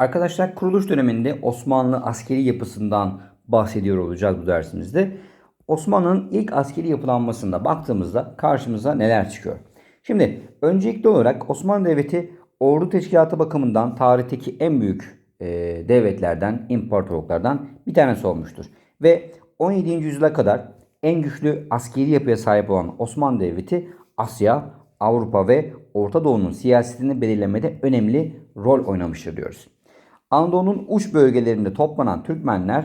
Arkadaşlar kuruluş döneminde Osmanlı askeri yapısından bahsediyor olacağız bu dersimizde. Osmanlı'nın ilk askeri yapılanmasında baktığımızda karşımıza neler çıkıyor? Şimdi öncelikli olarak Osmanlı Devleti ordu teşkilatı bakımından tarihteki en büyük e, devletlerden, imparatorluklardan bir tanesi olmuştur. Ve 17. yüzyıla kadar en güçlü askeri yapıya sahip olan Osmanlı Devleti Asya, Avrupa ve Orta Doğu'nun siyasetini belirlemede önemli rol oynamıştır diyoruz. Anadolu'nun uç bölgelerinde toplanan Türkmenler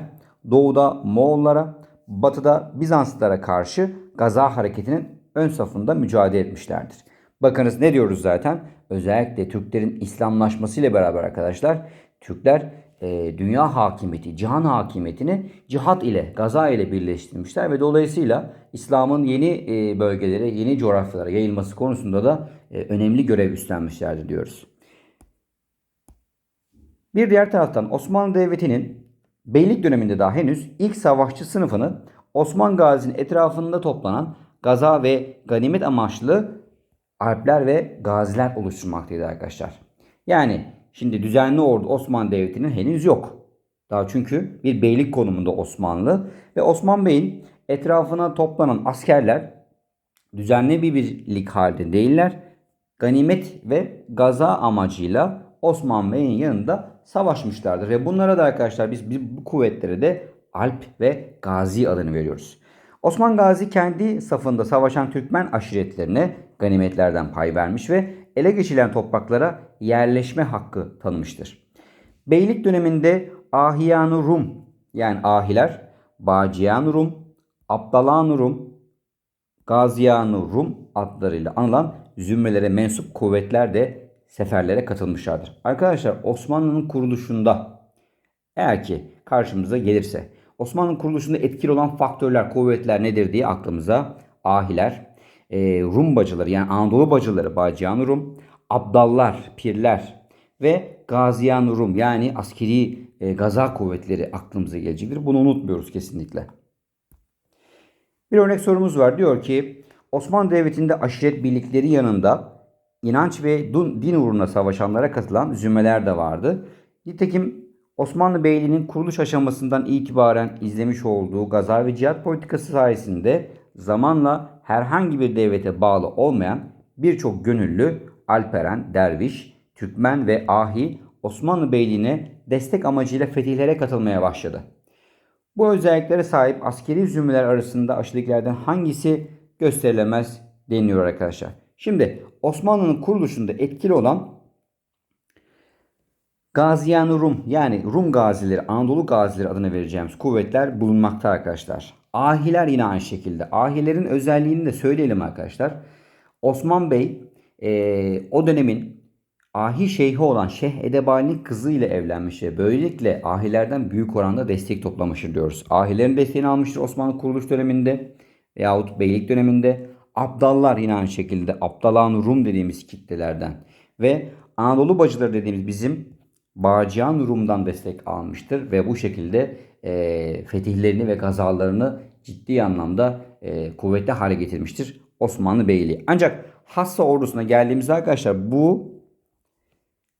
doğuda Moğollara, batıda Bizanslılara karşı Gaza hareketinin ön safında mücadele etmişlerdir. Bakınız ne diyoruz zaten? Özellikle Türklerin İslamlaşmasıyla beraber arkadaşlar Türkler e, dünya hakimiyeti, cihan hakimiyetini cihat ile, gaza ile birleştirmişler ve dolayısıyla İslam'ın yeni e, bölgelere, yeni coğrafyalara yayılması konusunda da e, önemli görev üstlenmişlerdir diyoruz. Bir diğer taraftan Osmanlı Devleti'nin beylik döneminde daha henüz ilk savaşçı sınıfını Osman Gazi'nin etrafında toplanan gaza ve ganimet amaçlı Alpler ve gaziler oluşturmaktaydı arkadaşlar. Yani şimdi düzenli ordu Osmanlı Devleti'nin henüz yok. Daha çünkü bir beylik konumunda Osmanlı ve Osman Bey'in etrafına toplanan askerler düzenli bir birlik halinde değiller. Ganimet ve gaza amacıyla Osman Bey'in yanında savaşmışlardır. Ve bunlara da arkadaşlar biz, bu kuvvetlere de Alp ve Gazi adını veriyoruz. Osman Gazi kendi safında savaşan Türkmen aşiretlerine ganimetlerden pay vermiş ve ele geçirilen topraklara yerleşme hakkı tanımıştır. Beylik döneminde Ahiyan Rum yani Ahiler, Baciyan Rum, Abdalan Rum, Gaziyan Rum adlarıyla anılan zümrelere mensup kuvvetler de seferlere katılmışlardır. Arkadaşlar Osmanlı'nın kuruluşunda eğer ki karşımıza gelirse Osmanlı'nın kuruluşunda etkili olan faktörler, kuvvetler nedir diye aklımıza ahiler, e, Rum bacıları yani Anadolu bacıları, Bacıyan Rum, Abdallar, Pirler ve Gaziyan Rum yani askeri e, gaza kuvvetleri aklımıza gelecektir. Bunu unutmuyoruz kesinlikle. Bir örnek sorumuz var. Diyor ki Osmanlı Devleti'nde aşiret birlikleri yanında inanç ve din uğruna savaşanlara katılan zümreler de vardı. Nitekim Osmanlı Beyliği'nin kuruluş aşamasından itibaren izlemiş olduğu gaza ve cihat politikası sayesinde zamanla herhangi bir devlete bağlı olmayan birçok gönüllü Alperen, Derviş, Türkmen ve Ahi Osmanlı Beyliği'ne destek amacıyla fetihlere katılmaya başladı. Bu özelliklere sahip askeri zümreler arasında aşağıdakilerden hangisi gösterilemez deniliyor arkadaşlar. Şimdi Osmanlı'nın kuruluşunda etkili olan Gaziyan Rum yani Rum gazileri, Anadolu gazileri adını vereceğimiz kuvvetler bulunmakta arkadaşlar. Ahiler yine aynı şekilde. Ahilerin özelliğini de söyleyelim arkadaşlar. Osman Bey e, o dönemin ahi şeyhi olan Şeyh Edebali'nin kızıyla evlenmiş ve böylelikle ahilerden büyük oranda destek toplamıştır diyoruz. Ahilerin desteğini almıştır Osmanlı kuruluş döneminde veyahut beylik döneminde. Abdallar yine aynı şekilde Abdalan Rum dediğimiz kitlelerden ve Anadolu bacıları dediğimiz bizim Bağcıyan Rum'dan destek almıştır ve bu şekilde e, fetihlerini ve gazalarını ciddi anlamda e, kuvvetli hale getirmiştir Osmanlı Beyliği. Ancak Hassa ordusuna geldiğimizde arkadaşlar bu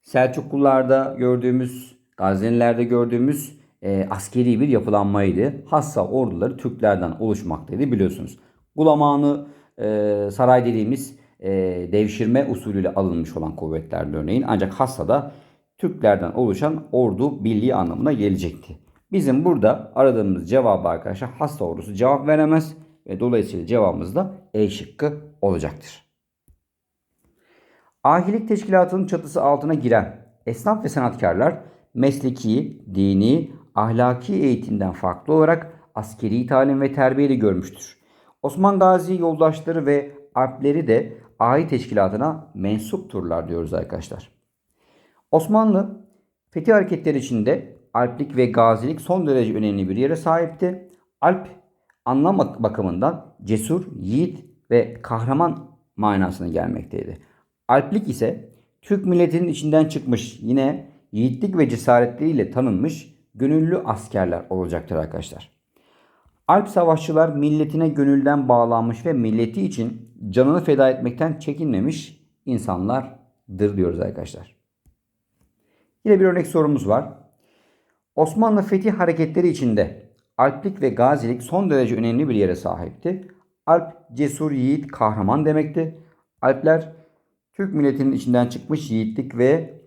Selçuklularda gördüğümüz, Gaznelilerde gördüğümüz e, askeri bir yapılanmaydı. Hassa orduları Türklerden oluşmaktaydı biliyorsunuz. Gulamanı e, saray dediğimiz e, devşirme usulüyle alınmış olan kuvvetlerdi örneğin. Ancak Hassa'da Türklerden oluşan ordu birliği anlamına gelecekti. Bizim burada aradığımız cevabı arkadaşlar Hassa ordusu cevap veremez ve dolayısıyla cevabımız da E şıkkı olacaktır. Ahilik teşkilatının çatısı altına giren esnaf ve sanatkarlar mesleki, dini, ahlaki eğitimden farklı olarak askeri talim ve terbiyeli görmüştür. Osman Gazi yoldaşları ve Alpleri de ahi teşkilatına mensupturlar diyoruz arkadaşlar. Osmanlı fethi hareketleri içinde Alplik ve Gazilik son derece önemli bir yere sahipti. Alp anlam bakımından cesur, yiğit ve kahraman manasına gelmekteydi. Alplik ise Türk milletinin içinden çıkmış yine yiğitlik ve cesaretleriyle tanınmış gönüllü askerler olacaktır arkadaşlar. Alp savaşçılar milletine gönülden bağlanmış ve milleti için canını feda etmekten çekinmemiş insanlardır diyoruz arkadaşlar. Yine bir örnek sorumuz var. Osmanlı fethi hareketleri içinde Alplik ve Gazilik son derece önemli bir yere sahipti. Alp cesur, yiğit, kahraman demekti. Alpler Türk milletinin içinden çıkmış yiğitlik ve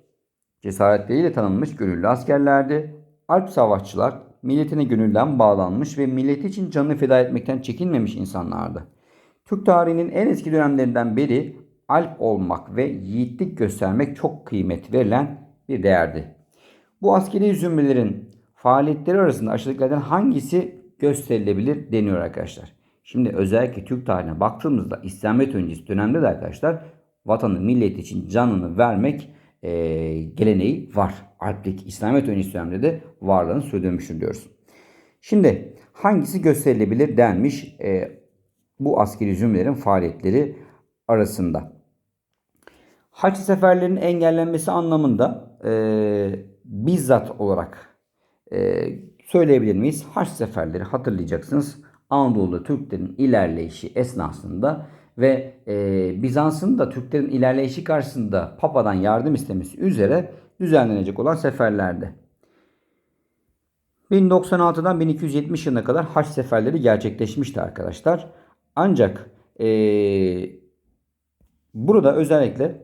cesaretleriyle tanınmış gönüllü askerlerdi. Alp savaşçılar milletine gönülden bağlanmış ve milleti için canını feda etmekten çekinmemiş insanlardı. Türk tarihinin en eski dönemlerinden beri alp olmak ve yiğitlik göstermek çok kıymet verilen bir değerdi. Bu askeri zümrelerin faaliyetleri arasında aşağıdakilerden hangisi gösterilebilir deniyor arkadaşlar. Şimdi özellikle Türk tarihine baktığımızda İslamiyet öncesi dönemde de arkadaşlar vatanı millet için canını vermek e, geleneği var. Alplik İslamiyet öncesi dönemde de varlığını sürdürmüştür diyoruz. Şimdi hangisi gösterilebilir denmiş e, bu askeri zümrelerin faaliyetleri arasında. Haç seferlerinin engellenmesi anlamında e, bizzat olarak e, söyleyebilir miyiz? Haç seferleri hatırlayacaksınız. Anadolu'da Türklerin ilerleyişi esnasında ve e, Bizans'ın da Türklerin ilerleyişi karşısında Papa'dan yardım istemesi üzere düzenlenecek olan seferlerde. 1096'dan 1270 yılına kadar haç seferleri gerçekleşmişti arkadaşlar. Ancak e, burada özellikle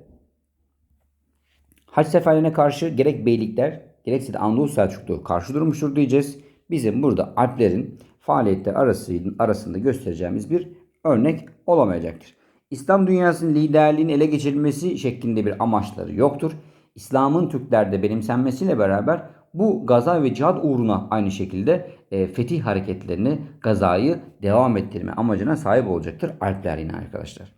haç seferlerine karşı gerek beylikler gerekse de Anadolu Selçuklu karşı durmuştur diyeceğiz. Bizim burada Alplerin faaliyetler arası, arasında göstereceğimiz bir örnek olamayacaktır. İslam dünyasının liderliğini ele geçirilmesi şeklinde bir amaçları yoktur. İslam'ın Türklerde benimsenmesiyle beraber bu gaza ve cihad uğruna aynı şekilde e, fetih hareketlerini, gazayı devam ettirme amacına sahip olacaktır Alpler yine arkadaşlar.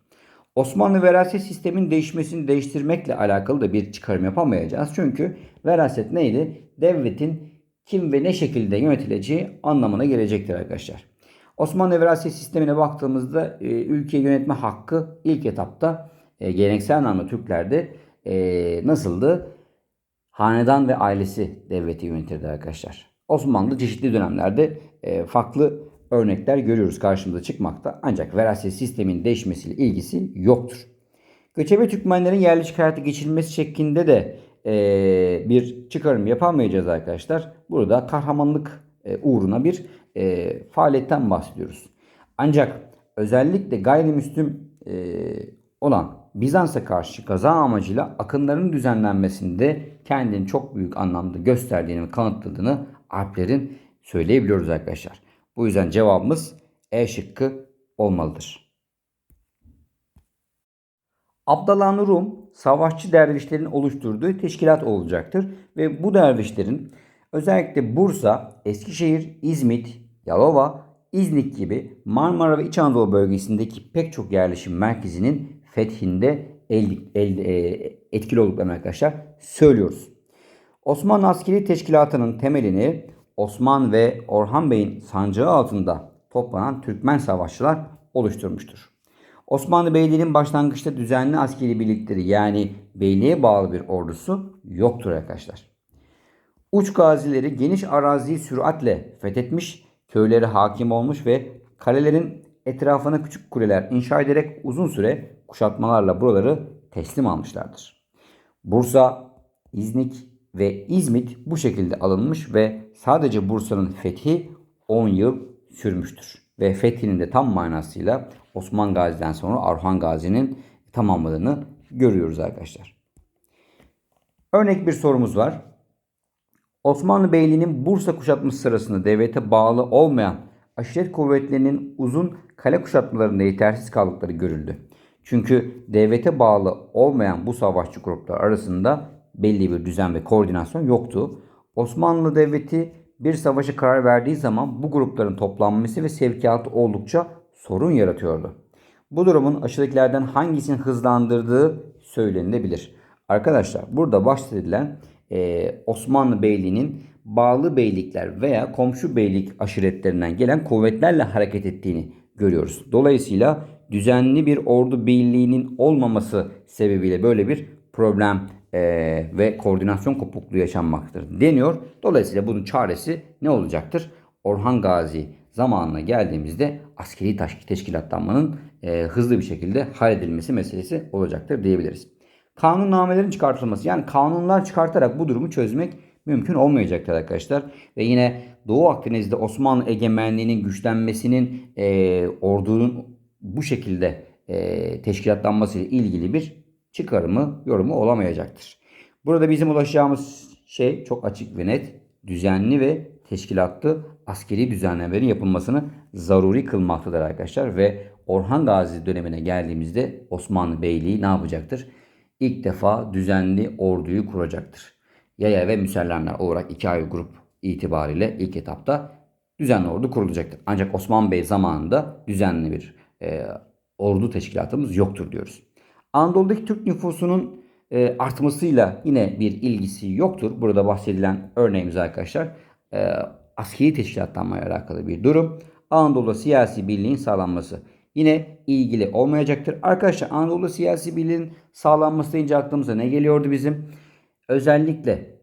Osmanlı veraset sistemin değişmesini değiştirmekle alakalı da bir çıkarım yapamayacağız. Çünkü veraset neydi? Devletin kim ve ne şekilde yönetileceği anlamına gelecektir arkadaşlar. Osmanlı veraset sistemine baktığımızda e, ülkeyi yönetme hakkı ilk etapta e, geleneksel anlamda Türklerde e, nasıldı? Hanedan ve ailesi devleti yönetirdi arkadaşlar. Osmanlı çeşitli dönemlerde e, farklı örnekler görüyoruz karşımıza çıkmakta. Ancak veraset sistemin değişmesiyle ilgisi yoktur. Göçebe Türkmenlerin yerleşik hayatı geçirilmesi şeklinde de e, bir çıkarım yapamayacağız arkadaşlar. Burada kahramanlık e, uğruna bir e, faaliyetten bahsediyoruz. Ancak özellikle gayrimüslim e, olan Bizans'a karşı gaza amacıyla akınların düzenlenmesinde kendini çok büyük anlamda gösterdiğini ve kanıtladığını Alplerin söyleyebiliyoruz arkadaşlar. Bu yüzden cevabımız E şıkkı olmalıdır. Abdallah Rum savaşçı dervişlerin oluşturduğu teşkilat olacaktır ve bu dervişlerin özellikle Bursa, Eskişehir, İzmit, Yalova, İznik gibi Marmara ve İç Anadolu bölgesindeki pek çok yerleşim merkezinin fethinde el, el, e, etkili olduklarını arkadaşlar söylüyoruz. Osmanlı askeri teşkilatının temelini Osman ve Orhan Bey'in sancağı altında toplanan Türkmen savaşçılar oluşturmuştur. Osmanlı Beyliği'nin başlangıçta düzenli askeri birlikleri yani beyliğe bağlı bir ordusu yoktur arkadaşlar. Uç gazileri geniş araziyi süratle fethetmiş, köylere hakim olmuş ve kalelerin etrafına küçük kuleler inşa ederek uzun süre kuşatmalarla buraları teslim almışlardır. Bursa, İznik ve İzmit bu şekilde alınmış ve sadece Bursa'nın fethi 10 yıl sürmüştür. Ve fethinin de tam manasıyla Osman Gazi'den sonra Arhan Gazi'nin tamamladığını görüyoruz arkadaşlar. Örnek bir sorumuz var. Osmanlı Beyliği'nin Bursa kuşatması sırasında devlete bağlı olmayan aşiret kuvvetlerinin uzun kale kuşatmalarında yetersiz kaldıkları görüldü. Çünkü devlete bağlı olmayan bu savaşçı gruplar arasında belli bir düzen ve koordinasyon yoktu. Osmanlı Devleti bir savaşa karar verdiği zaman bu grupların toplanması ve sevkiyatı oldukça sorun yaratıyordu. Bu durumun aşağıdakilerden hangisini hızlandırdığı söylenilebilir. Arkadaşlar burada bahsedilen e, Osmanlı Beyliği'nin bağlı beylikler veya komşu beylik aşiretlerinden gelen kuvvetlerle hareket ettiğini görüyoruz. Dolayısıyla düzenli bir ordu birliğinin olmaması sebebiyle böyle bir problem e, ve koordinasyon kopukluğu yaşanmaktadır deniyor. Dolayısıyla bunun çaresi ne olacaktır? Orhan Gazi zamanına geldiğimizde askeri teşkilatlanmanın e, hızlı bir şekilde halledilmesi meselesi olacaktır diyebiliriz. Kanunnamelerin çıkartılması yani kanunlar çıkartarak bu durumu çözmek mümkün olmayacaktır arkadaşlar. Ve yine Doğu Akdeniz'de Osmanlı egemenliğinin güçlenmesinin e, ordunun bu şekilde e, teşkilatlanması ile ilgili bir çıkarımı, yorumu olamayacaktır. Burada bizim ulaşacağımız şey çok açık ve net, düzenli ve teşkilatlı askeri düzenlemelerin yapılmasını zaruri kılmaktadır arkadaşlar. Ve Orhan Gazi dönemine geldiğimizde Osmanlı Beyliği ne yapacaktır? İlk defa düzenli orduyu kuracaktır. Yaya ve müsellemler olarak iki ayrı grup itibariyle ilk etapta düzenli ordu kurulacaktır. Ancak Osman Bey zamanında düzenli bir e, ordu teşkilatımız yoktur diyoruz. Anadolu'daki Türk nüfusunun e, artmasıyla yine bir ilgisi yoktur. Burada bahsedilen örneğimiz arkadaşlar e, askeri teşkilatlanmaya alakalı bir durum. Anadolu'da siyasi birliğin sağlanması yine ilgili olmayacaktır. Arkadaşlar Anadolu'da siyasi birliğin sağlanması deyince aklımıza ne geliyordu bizim? Özellikle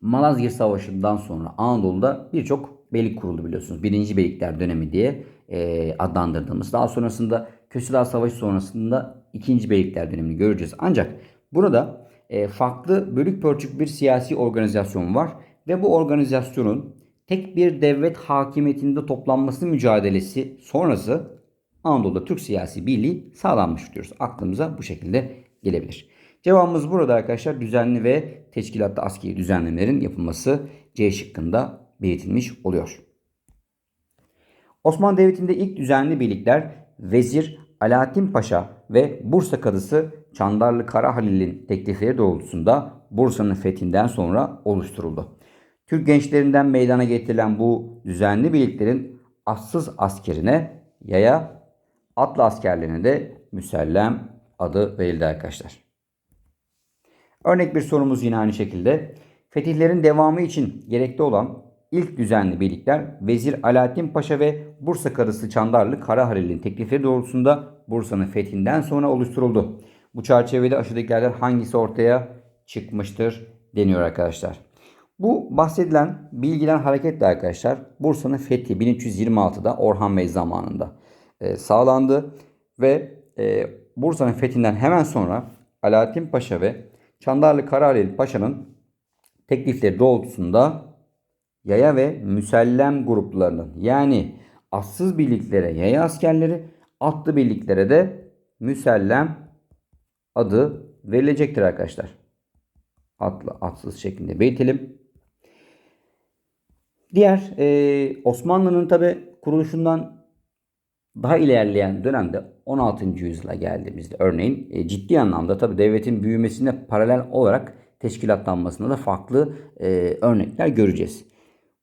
Malazgirt Savaşı'ndan sonra Anadolu'da birçok beylik kuruldu biliyorsunuz. Birinci Beylikler dönemi diye e, adlandırdığımız. Daha sonrasında Kösedağ Savaşı sonrasında ikinci Beylikler dönemini göreceğiz. Ancak burada e, farklı bölük pörçük bir siyasi organizasyon var. Ve bu organizasyonun tek bir devlet hakimiyetinde toplanması mücadelesi sonrası Anadolu'da Türk siyasi birliği sağlanmış diyoruz. Aklımıza bu şekilde gelebilir. Cevabımız burada arkadaşlar düzenli ve teşkilatlı askeri düzenlemelerin yapılması C şıkkında belirtilmiş oluyor. Osmanlı Devleti'nde ilk düzenli birlikler Vezir Alaaddin Paşa ve Bursa Kadısı Çandarlı Karahalil'in teklifleri doğrultusunda Bursa'nın fethinden sonra oluşturuldu. Türk gençlerinden meydana getirilen bu düzenli birliklerin assız askerine yaya, atlı askerlerine de müsellem adı verildi arkadaşlar. Örnek bir sorumuz yine aynı şekilde. Fetihlerin devamı için gerekli olan ilk düzenli birlikler Vezir Alaaddin Paşa ve Bursa Karısı Çandarlı Karahalil'in teklifleri doğrultusunda Bursa'nın fethinden sonra oluşturuldu. Bu çerçevede aşağıdakilerden hangisi ortaya çıkmıştır deniyor arkadaşlar. Bu bahsedilen bilgiden hareketle arkadaşlar Bursa'nın fethi 1326'da Orhan Bey zamanında e, sağlandı ve e, Bursa'nın fethinden hemen sonra Alaaddin Paşa ve Çandarlı Karahalil Paşa'nın teklifleri doğrultusunda yaya ve müsellem gruplarının yani assız birliklere yaya askerleri, atlı birliklere de müsellem adı verilecektir arkadaşlar. Atlı, atsız şeklinde belirtelim. Diğer e, Osmanlı'nın tabi kuruluşundan daha ilerleyen dönemde 16. yüzyıla geldiğimizde örneğin e, ciddi anlamda tabi devletin büyümesine paralel olarak teşkilatlanmasında da farklı e, örnekler göreceğiz.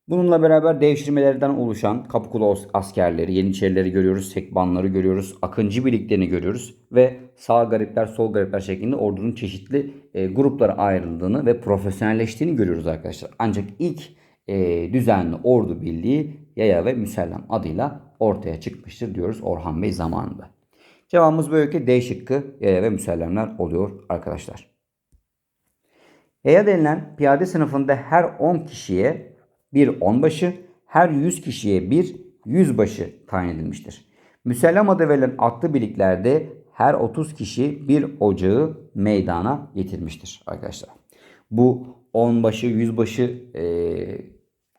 Bununla beraber devşirmelerden oluşan Kapıkulu askerleri, Yeniçerileri görüyoruz, Sekbanları görüyoruz, Akıncı birliklerini görüyoruz ve sağ garipler, sol garipler şeklinde ordunun çeşitli e, gruplara ayrıldığını ve profesyonelleştiğini görüyoruz arkadaşlar. Ancak ilk e, düzenli ordu birliği Yaya ve Müsellem adıyla ortaya çıkmıştır diyoruz Orhan Bey zamanında. Cevabımız böylelikle D şıkkı Yaya ve Müsellemler oluyor arkadaşlar. Yaya denilen piyade sınıfında her 10 kişiye bir onbaşı, her 100 kişiye bir yüzbaşı tayin edilmiştir. Müsellem adı verilen atlı birliklerde her 30 kişi bir ocağı meydana getirmiştir arkadaşlar. Bu onbaşı, yüzbaşı e,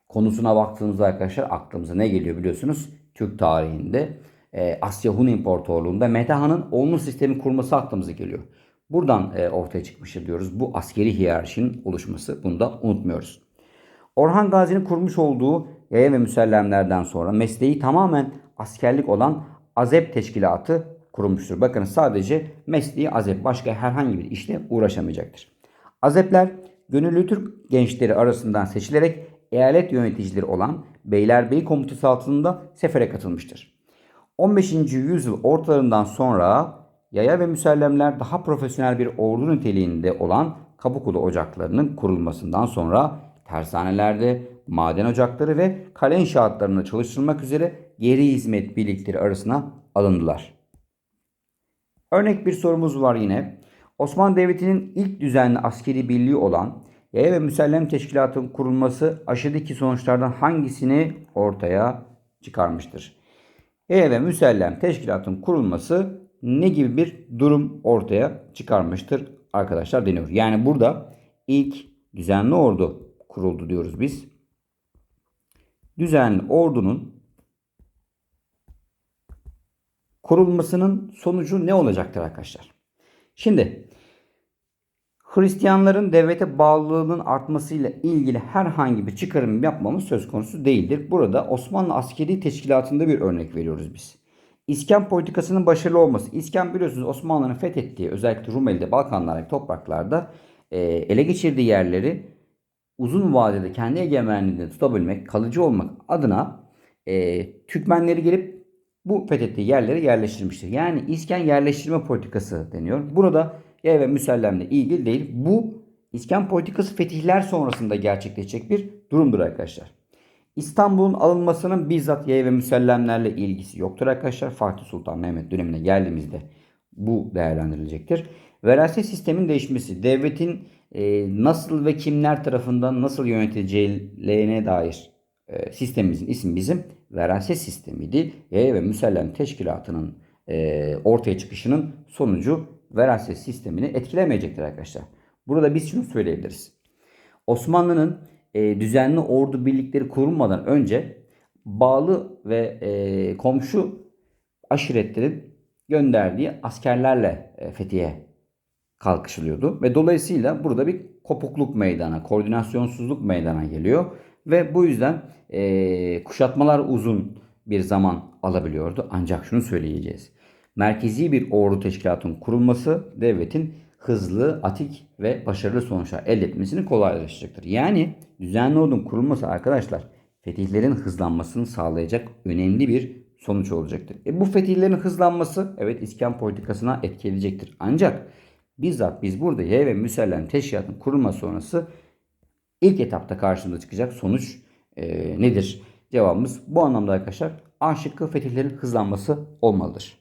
konusuna baktığımızda arkadaşlar aklımıza ne geliyor biliyorsunuz? Türk tarihinde e, Asya Hun İmparatorluğu'nda Metaha'nın onlu sistemi kurması aklımıza geliyor. Buradan e, ortaya çıkmıştır diyoruz. Bu askeri hiyerarşinin oluşması. Bunu da unutmuyoruz. Orhan Gazi'nin kurmuş olduğu yaya ve müsellemlerden sonra mesleği tamamen askerlik olan Azep Teşkilatı kurulmuştur. Bakın sadece mesleği Azep başka herhangi bir işle uğraşamayacaktır. Azepler gönüllü Türk gençleri arasından seçilerek eyalet yöneticileri olan Beylerbeyi Komutası altında sefere katılmıştır. 15. yüzyıl ortalarından sonra yaya ve müsellemler daha profesyonel bir ordu niteliğinde olan Kapıkulu ocaklarının kurulmasından sonra tersanelerde, maden ocakları ve kale inşaatlarında çalıştırılmak üzere geri hizmet birlikleri arasına alındılar. Örnek bir sorumuz var yine. Osmanlı Devleti'nin ilk düzenli askeri birliği olan Yaya ve Müsellem Teşkilatı'nın kurulması aşağıdaki sonuçlardan hangisini ortaya çıkarmıştır? Yaya ve Müsellem Teşkilatı'nın kurulması ne gibi bir durum ortaya çıkarmıştır? arkadaşlar deniyor. Yani burada ilk düzenli ordu kuruldu diyoruz biz. Düzenli ordunun kurulmasının sonucu ne olacaktır arkadaşlar? Şimdi Hristiyanların devlete bağlılığının artmasıyla ilgili herhangi bir çıkarım yapmamız söz konusu değildir. Burada Osmanlı askeri teşkilatında bir örnek veriyoruz biz. İskan politikasının başarılı olması. İskan biliyorsunuz Osmanlı'nın fethettiği özellikle Rumeli'de Balkanlardaki topraklarda e, ele geçirdiği yerleri uzun vadede kendi egemenliğinde tutabilmek, kalıcı olmak adına e, Türkmenleri gelip bu fethettiği yerlere yerleştirmiştir. Yani İskan yerleştirme politikası deniyor. Burada yay ve müsellemle ilgili değil. Bu İskan politikası fetihler sonrasında gerçekleşecek bir durumdur arkadaşlar. İstanbul'un alınmasının bizzat yay ve müsellemlerle ilgisi yoktur arkadaşlar. Fatih Sultan Mehmet dönemine geldiğimizde bu değerlendirilecektir. Veraset sistemin değişmesi, devletin e, nasıl ve kimler tarafından nasıl yönetileceğine dair e, sistemimizin ismi bizim veraset sistemiydi. Yaya ve Müsellem Teşkilatı'nın e, ortaya çıkışının sonucu veraset sistemini etkilemeyecektir arkadaşlar. Burada biz şunu söyleyebiliriz. Osmanlı'nın e, düzenli ordu birlikleri kurulmadan önce bağlı ve e, komşu aşiretlerin gönderdiği askerlerle e, fethiye kalkışılıyordu. Ve dolayısıyla burada bir kopukluk meydana, koordinasyonsuzluk meydana geliyor. Ve bu yüzden e, kuşatmalar uzun bir zaman alabiliyordu. Ancak şunu söyleyeceğiz. Merkezi bir ordu teşkilatının kurulması devletin hızlı, atik ve başarılı sonuçlar elde etmesini kolaylaştıracaktır. Yani düzenli ordunun kurulması arkadaşlar fetihlerin hızlanmasını sağlayacak önemli bir sonuç olacaktır. E bu fetihlerin hızlanması evet iskan politikasına etki edecektir. Ancak bizzat biz burada Y ve Müsellem Teşkilat'ın kurulma sonrası ilk etapta karşımıza çıkacak sonuç e, nedir? Cevabımız bu anlamda arkadaşlar A şıkkı fetihlerin hızlanması olmalıdır.